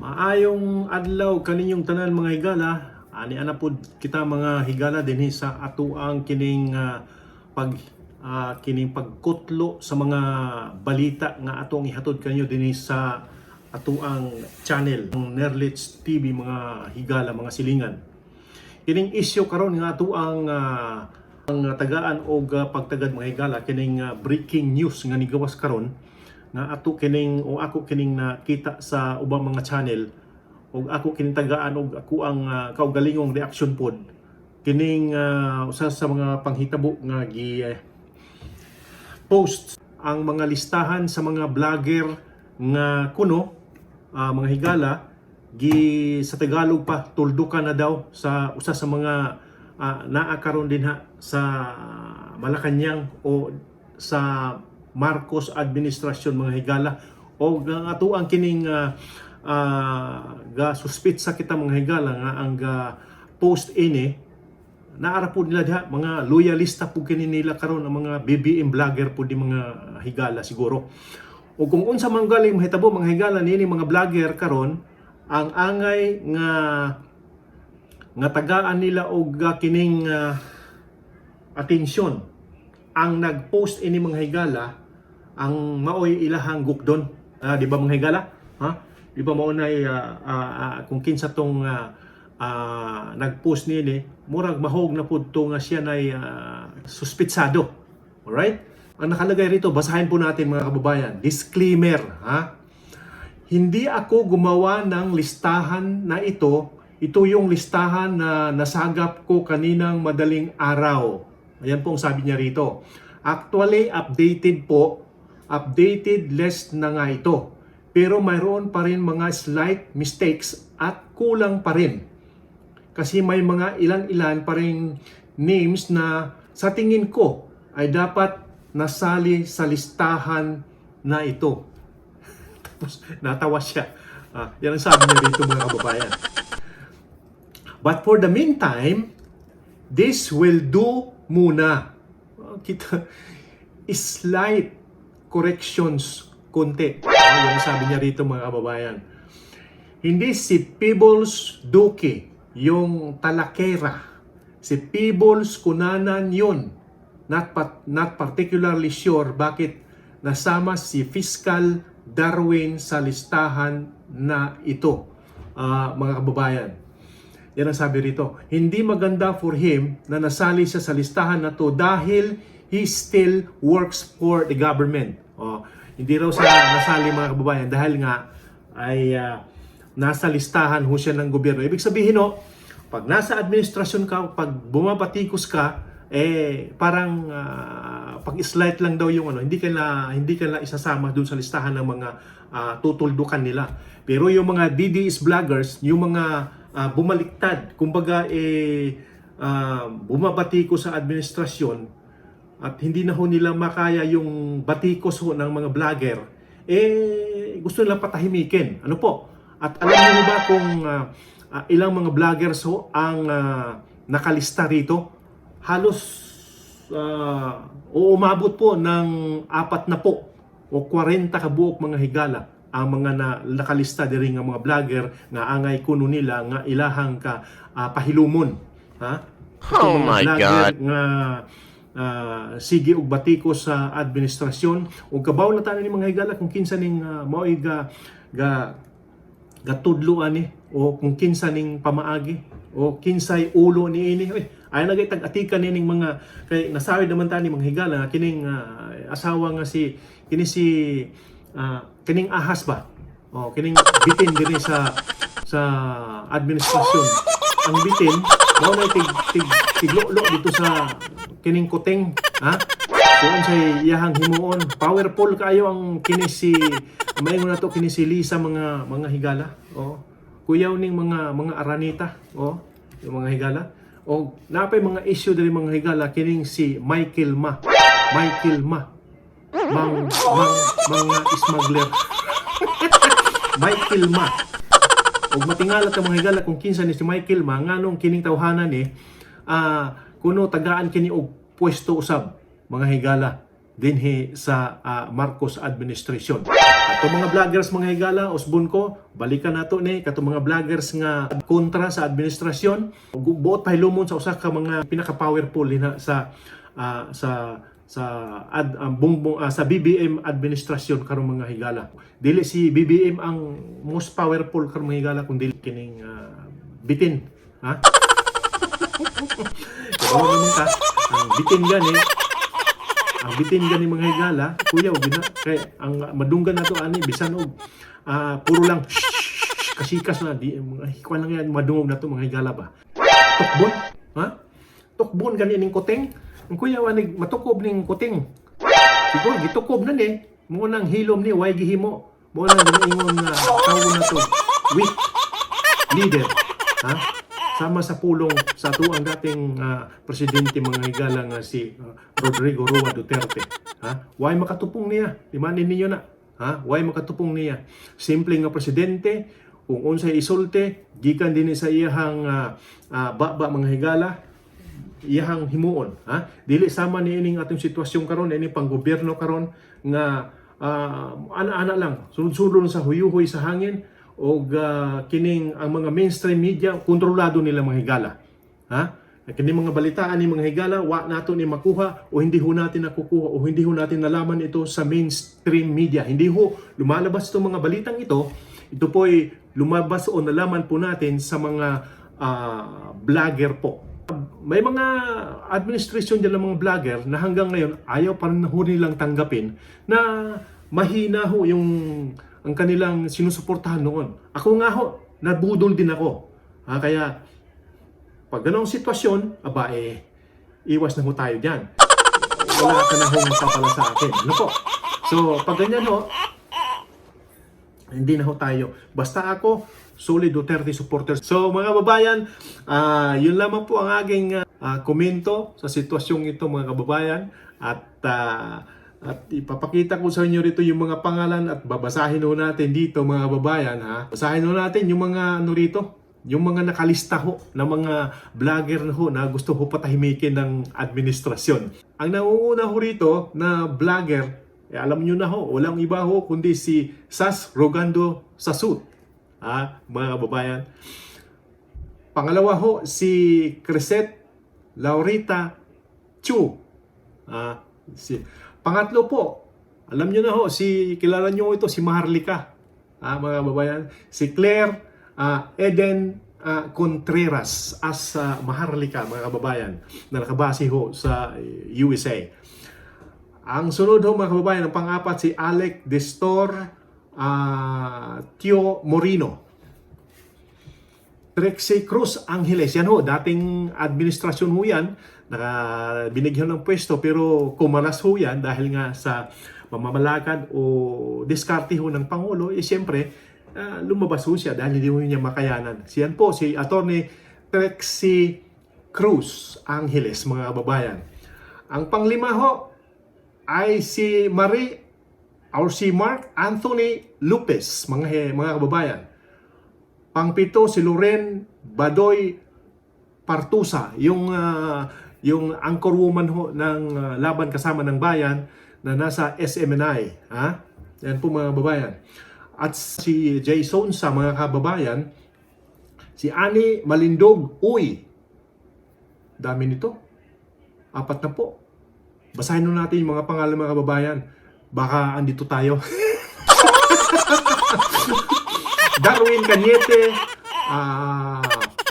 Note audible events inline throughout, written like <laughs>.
Maayong adlaw kaninyong tanan mga higala. Ani ana pod kita mga higala dinhi sa atuang kining ah, pag ah, kining pagkutlo sa mga balita nga atong ihatod kanyo dinhi sa atuang channel ng Nerlits TV mga higala mga silingan. Kining issue karon nga atuang ah, ang tagaan og ah, pagtagad mga higala kining ah, breaking news nga nigawas karon nga ato kining o ako kining nakita sa ubang mga channel o ako kining tagaan og ako ang uh, kaugalingong reaction pod. Kining ah, usa sa mga panghitabo nga gi eh, post ang mga listahan sa mga vlogger nga kuno ah, mga higala gi sa Tagalog pa tuldukan na daw sa usa sa mga ah, naa karon din ha sa Malacañang o sa Marcos administrasyon mga higala o ang ato ang kining ah, ah, ga suspitsa kita mga higala nga ang ga post ini naara po nila diha mga loyalista po kini nila karon ang mga BBM vlogger po di mga higala siguro. O kung unsa man galing mahitabo mga higala niini mga vlogger karon ang angay nga nga tagaan nila og ah, kining ah, atensyon ang nag-post ini mga higala ang maoy ilahang gukdon Ah, di ba mga higala ha di ba mao nay ah, ah, ah, kung kinsa tong ah, ah, nag-post nini murag mahog na pud to nga siya nay ah, suspitsado alright ang nakalagay rito basahin po natin mga kababayan disclaimer ha hindi ako gumawa ng listahan na ito. Ito yung listahan na nasagap ko kaninang madaling araw. Ayan po ang sabi niya rito. Actually, updated po. Updated list na nga ito. Pero mayroon pa rin mga slight mistakes at kulang pa rin. Kasi may mga ilan-ilan pa rin names na sa tingin ko ay dapat nasali sa listahan na ito. <laughs> Tapos natawa siya. Ah, yan ang sabi niya dito mga kababayan. But for the meantime, this will do muna. Kita, <laughs> slight corrections konti. Ah, yan ang sabi niya rito mga kababayan. Hindi si Peebles Duque yung talakera. Si Peebles Kunanan yun. Not, pat, not particularly sure bakit nasama si Fiscal Darwin sa listahan na ito, ah, mga kababayan. Yan ang sabi rito. Hindi maganda for him na nasali siya sa listahan na to dahil he still works for the government. Oh, hindi raw siya nasali mga kababayan dahil nga ay ah, nasa listahan ho siya ng gobyerno. Ibig sabihin no, pag nasa administrasyon ka, pag bumabatikos ka, eh parang ah, pag-slide lang daw yung ano, hindi ka na hindi ka na isasama doon sa listahan ng mga ah, tutuldukan nila. Pero yung mga DDS vloggers, yung mga ah, bumaliktad, kumbaga eh ah, bumabati ko sa administrasyon at hindi na ho nila makaya yung batikos ho ng mga vlogger, eh gusto nila patahimikin. Ano po? At alam niyo ba kung ah, ah, ilang mga vloggers ho ang ah, nakalista rito? Halos o umabot po ng apat na po o 40 kabuok mga higala ang mga na, nakalista diri nga mga vlogger nga angay kuno nila nga ilahang ka ah, pahilumon ha Ito Oh mga my God. nga ah, sige og batiko sa administrasyon. Ug kabaw na tanan ni mga higala kung kinsa ning uh, mao'y ga ga gatudlo ani o kung kinsa ning pamaagi o kinsay ulo ni ini. Uy, ay nagay tag-atika nining mga kay nasawi naman tani mga higala kining ah, asawa nga si kini si ah, kining ahas ba? O kining bitin diri sa sa administrasyon. Ang bitin mao na tig tig tiglo dito sa kining kuting ha? Kung sa iyahang himuon. Powerful kayo ang kini si mayon na to kini si Lisa mga mga higala. O kuyaw ning mga mga aranita. O yung mga higala. O napay mga issue diri mga higala kining si Michael Ma. Michael Ma. Mang mang mga smuggler. <laughs> Michael Ma. Ug matingala ta mga higala kung kinsa ni si Michael Ma nganong kining tawhanan ni ah kuno tagaan kini og pwesto usab mga higala dinhi sa ah, Marcos administration. At Kato mga vloggers mga higala, usbon ko, balikan nato ni kato mga vloggers nga kontra sa administrasyon. Buot pahilumon sa usa ka mga pinaka-powerful na sa ah, sa sa ad, ang bongbong ah, sa BBM administrasyon karong mga higala. Dili si BBM ang most powerful karong mga higala kundi kining ah, bitin, ha? <laughs> Kaya naman ka, ang bitin gani, ang bitin gani mga higala, kuya, og na, kay ang madunggan nato ani bisan og ah, puro lang kasikas na di mga hikwan lang yan madungog na to mga higala ba. Tukbon, ha? Tukbon gani ning kuting. Ang kuya wanig matukob ning kuting. Siguro gitukob na ni mo nang hilom ni way gihimo. Mo nang ingon nga tawo na to. Weak leader. Ha? Sama sa pulong sa ato dating ah, presidente mga higala nga si ah, Rodrigo Roa Duterte. Ha? Way makatupong niya. Imanin ninyo na. Ha? Way makatupong niya. Simple nga presidente, kung unsay isulti, gikan din sa iyahang ah, ah, baba mga higala, iyahang himuon ha dili sama ni ining atong sitwasyon karon ini pang gobyerno karon nga ah, ana-ana lang sunod-sunod sa huyuhoy sa hangin o kining ang mga mainstream media kontrolado nila mga higala. Ha? Kini mga balitaan ni mga higala wa nato ni makuha o hindi ho natin nakukuha o hindi ho natin nalaman ito sa mainstream media. Hindi ho lumalabas itong mga balitang ito. Ito po ay lumabas o nalaman po natin sa mga ah, vlogger po. May mga administration dyan ng mga vlogger na hanggang ngayon ayaw pa rin nilang tanggapin na mahina ho yung ang kanilang sinusuportahan noon. Ako nga ho, nabudol din ako. Ha, kaya pag ganong sitwasyon, aba eh, iwas na ho tayo dyan. Wala ka na ho sa akin. Ano po? So, pag ganyan ho, hindi na ho tayo. Basta ako, solid Duterte supporters. So mga babayan, ah, yun lamang po ang aking ah, komento sa sitwasyong ito mga kababayan. At ah, at ipapakita ko sa inyo rito yung mga pangalan at babasahin ho natin dito mga babayan ha. Basahin ho natin yung mga ano rito, yung mga nakalista ho ng mga vlogger na ho na gusto ho patahimikin ng administrasyon. Ang nangunguna ho rito na vlogger eh, alam nyo na ho, walang iba ho kundi si Sas Rogando Sasut. Ha, mga kababayan. Pangalawa ho, si Cresset Laurita Chu. Ah, si, pangatlo po, alam nyo na ho, si, kilala nyo ito, si Maharlika. Ah, mga kababayan. Si Claire ah, Eden ah, Contreras as ah, Maharlika, mga kababayan, na nakabase ho sa eh, USA. Ang sunod ho mga kababayan, ang pang-apat si Alec Destor ah, Tio Morino. Trixie Cruz Angeles, yan ho, dating administrasyon ho yan, naka, binigyan ng pwesto pero kumalas ho yan dahil nga sa pamamalakad o diskarte ho ng Pangulo, eh siyempre, ah, lumabas ho siya dahil hindi ho niya makayanan. Siyan po, si Attorney Trixie Cruz Angeles, mga kababayan. Ang panglima ho, ay si Marie or si Mark Anthony Lopez, mga mga kababayan. Pangpito si Loren Badoy Partusa, yung ah, yung anchor woman ho ng ah, Laban Kasama ng Bayan na nasa SMNI, ha? Yan po mga kababayan. At si Jason sa mga kababayan, si Ani Malindog Uy. Dami nito. Apat na po. Basahin nun natin yung mga pangalan mga kababayan. Baka andito tayo. <laughs> Darwin Cañete, ah,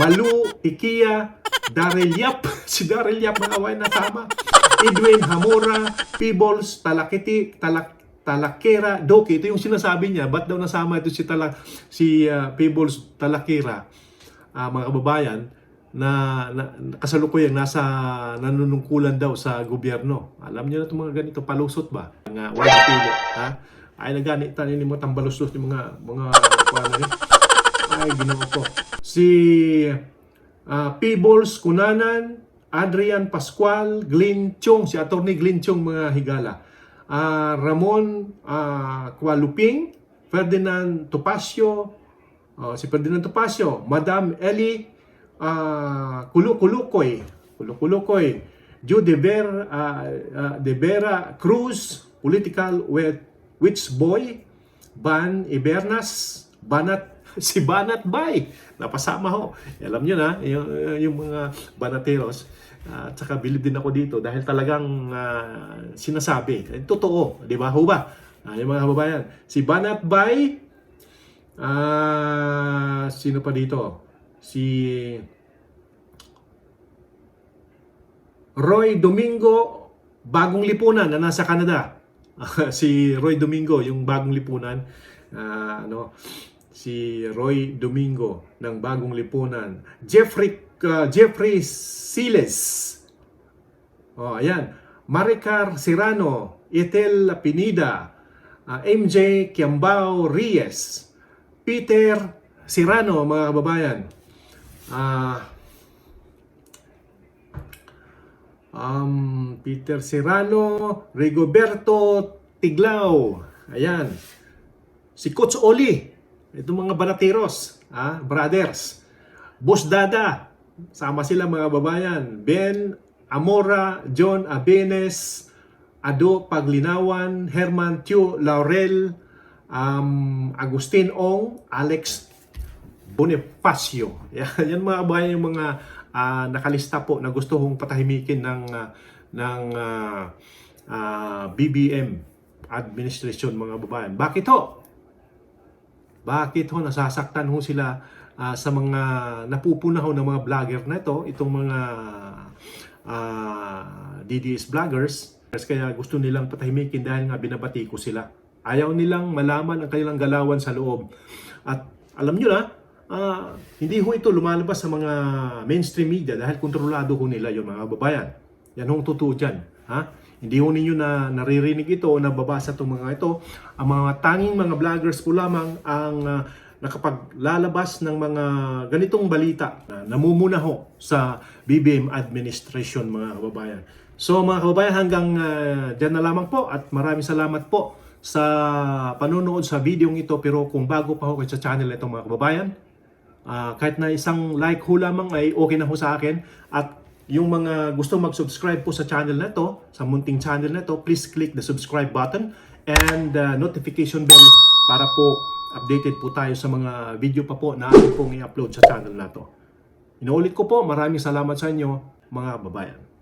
Malu, Ikia, Daryl Yap, <laughs> si Daryl Yap mga away nasama, Edwin Hamura, Peebles, Talakiti, Talak, Talakera, Doki, ito yung sinasabi niya, ba't daw nasama ito si, Tala, si ah, Peebles Talakera, ah, mga kababayan, na, na kasalukuyang nasa nanunungkulan daw sa gobyerno. Alam niyo na itong mga ganito, palusot ba? Nga, wala pili, ha? Ay, nagani tanin mo tambaluslos ng mga mga kuana ni. Ay, ginoo ko. Si ah, Peebles Kunanan, Adrian Pascual, Glenn Chong, si Attorney Glenn Chong mga higala. Ah, Ramon ah, Kualuping, Ferdinand Topacio, ah, si Ferdinand Topacio, Madam Ellie ah, Kulukulukoy, Kulukulukoy, Joe De Vera, ah, ah, De Vera Cruz, political with Witch Boy, Ban Ibernas, Banat, <laughs> si Banat Bay. Napasama ho. Alam nyo na, yung, yung mga Banateros. ah, At saka bilib din ako dito dahil talagang ah, sinasabi. Eh, totoo, di ba? Ho ba? Ah, yung mga kababayan. Si Banat Bay, ah sino pa dito? Si Roy Domingo, bagong lipunan na nasa Canada. <laughs> si Roy Domingo, yung bagong lipunan. ah, ano, si Roy Domingo ng bagong lipunan. Jeffrey ah, Jeffrey Siles. Oh, ayan. Maricar Serrano, Etel Pinida, ah, MJ Kiambao Reyes, Peter Serrano, mga kababayan. Ah, um, Peter Serrano, Rigoberto Tiglao. Ayan. Si Coach Oli. Itong mga banateros, ah, brothers. Boss Dada. Sama sila mga babayan. Ben Amora, John Abenes, Ado Paglinawan, Herman Tio Laurel, um, Agustin Ong, Alex Bonifacio. Yan, <laughs> yan mga kabayan yung mga ah, nakalista po na gusto kong patahimikin ng ah, ng ah, ah, BBM administration mga babayan. Bakit ho? Bakit ho nasasaktan ho sila ah, sa mga napupuna ho ng mga vlogger na ito, itong mga ah, DDS vloggers. Kaya gusto nilang patahimikin dahil nga binabati ko sila. Ayaw nilang malaman ang kanilang galawan sa loob. At alam nyo na, ah, hindi ho ito lumalabas sa mga mainstream media dahil kontrolado ho nila yung mga babayan. Yan hong totoo dyan. Ha? Hindi ho ninyo na naririnig ito o nababasa itong mga ito. Ang mga tanging mga vloggers po lamang ang ah, nakapaglalabas ng mga ganitong balita na namumuna ho sa BBM administration mga kababayan. So mga kababayan hanggang ah, dyan na lamang po at maraming salamat po sa panonood sa video ito pero kung bago pa ho kayo sa channel ito mga kababayan Ah, kahit na isang like ho lamang ay okay na ho sa akin. At yung mga gusto mag-subscribe po sa channel na to, sa munting channel na to, please click the subscribe button and uh, notification bell para po updated po tayo sa mga video pa po na ating pong i-upload sa channel na to. Inuulit ko po, maraming salamat sa inyo mga babayan.